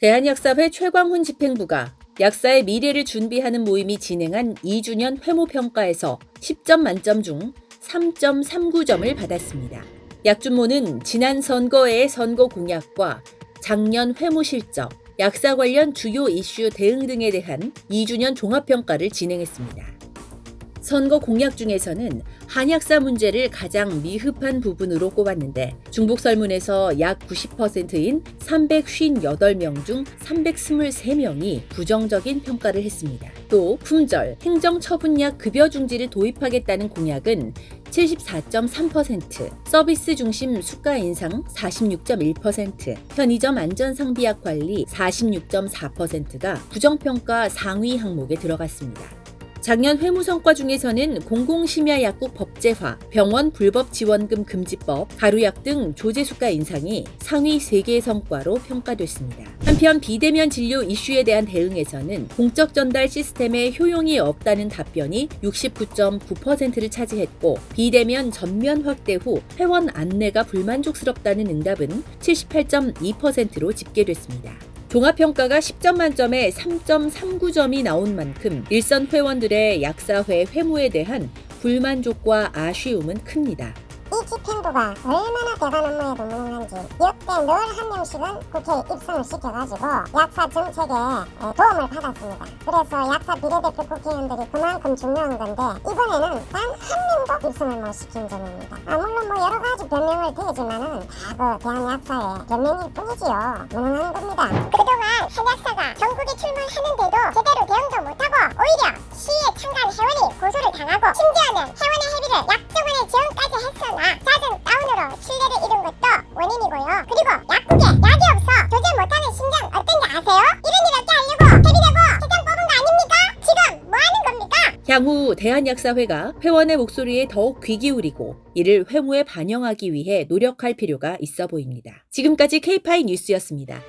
대한약사회 최광훈 집행부가 약사의 미래를 준비하는 모임이 진행한 2주년 회모평가에서 10점 만점 중 3.39점을 받았습니다. 약준모는 지난 선거의 선거 공약과 작년 회모 실적, 약사 관련 주요 이슈 대응 등에 대한 2주년 종합평가를 진행했습니다. 선거 공약 중에서는 한약사 문제를 가장 미흡한 부분으로 꼽았는데 중복 설문에서 약 90%인 358명 중 323명이 부정적인 평가를 했습니다. 또 품절, 행정처분약 급여 중지를 도입하겠다는 공약은 74.3%, 서비스 중심 수가 인상 46.1%, 편의점 안전상비약 관리 46.4%가 부정평가 상위 항목에 들어갔습니다. 작년 회무 성과 중에서는 공공심야약국 법제화, 병원 불법 지원금 금지법, 가루약 등 조제 수가 인상이 상위 3개의 성과로 평가됐습니다. 한편 비대면 진료 이슈에 대한 대응에서는 공적 전달 시스템에 효용이 없다는 답변이 69.9%를 차지했고 비대면 전면 확대 후 회원 안내가 불만족스럽다는 응답은 78.2%로 집계됐습니다. 종합평가가 10점 만점에 3.39점이 나온 만큼 일선 회원들의 약사회 회무에 대한 불만족과 아쉬움은 큽니다. 이 집행부가 얼마나 대관 업무에도 무능한지 역대 늘 한 명씩은 국회에 입성을 시켜가지고 약사 정책에 에, 도움을 받았습니다. 그래서 약사 비례대표 국회의원들이 그만큼 중요한 건데 이번에는 단 한 명도 입성을 못 시킨 점입니다. 아, 물론 뭐 여러 가지 변명을 대지만은 다그 대한약사의 변명일 뿐이지요. 무능한 겁니다. 그동안 한약사가 전국에 출마하는데도 제대로 그리고 약국에 약이 없어 조절 못하는 심정 어떤지 아세요? 이런 일 없게 하려고 대비되고 회장 뽑은 거 아닙니까? 지금 뭐 하는 겁니까? 향후 대한약사회가 회원의 목소리에 더욱 귀 기울이고 이를 회무에 반영하기 위해 노력할 필요가 있어 보입니다. 지금까지 K-파이 뉴스였습니다.